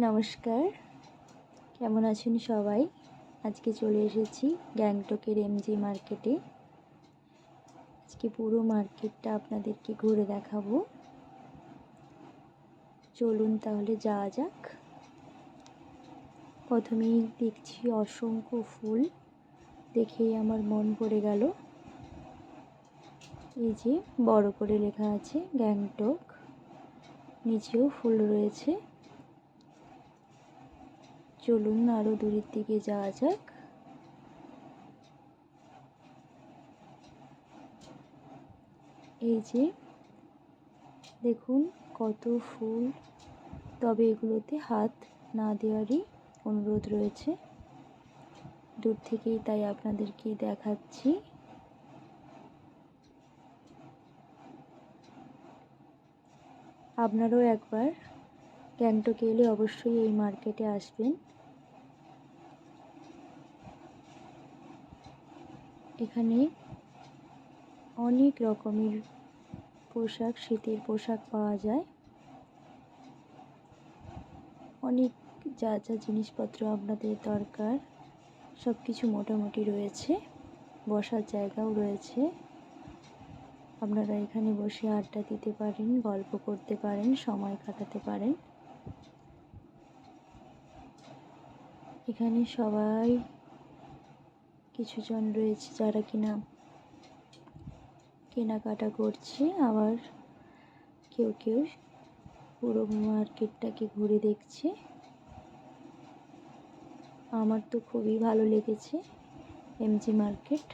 নমস্কার। কেমন আছেন সবাই? আজকে চলে এসেছি গ্যাংটকের এমজি মার্কেটে। আজকে পুরো মার্কেটটা আপনাদেরকে ঘুরে দেখাবো। চলুন তাহলে যাওয়া যাক। প্রথমেই দেখছি অসংখ্য ফুল। দেখেই আমার মন পড়ে গেল। এই যে বড় করে লেখা আছে গ্যাংটক। নিচেও ফুল রয়েছে। চলুন আরও দূরের দিকে যাওয়া যাক। এই যে, দেখুন কত ফুল। তবে এগুলোতে হাত না দেওয়ারই অনুরোধ রয়েছে। দূর থেকেই তাই আপনাদেরকে দেখাচ্ছি। আপনারাও একবার গ্যাংটকে এলে অবশ্যই এই মার্কেটে আসবেন। এখানে অনেক রকমের পোশাক, শীতের পোশাক পাওয়া যায়। অনেক যা যা জিনিসপত্র আপনাদের দরকার সব কিছু মোটামুটি রয়েছে, বসার জায়গাও রয়েছে। আপনারা এখানে বসে আড্ডা দিতে পারেন, গল্প করতে পারেন, সময় কাটাতে পারেন। এখানে সবাই কিছুজন রয়েছে যারা কিনা কেনাকাটা করছে। আবার কেউ কেউ পুরো মার্কেটটাকে ঘুরে দেখছে। আমার তো খুবই ভালো লেগেছে এমজি মার্কেট।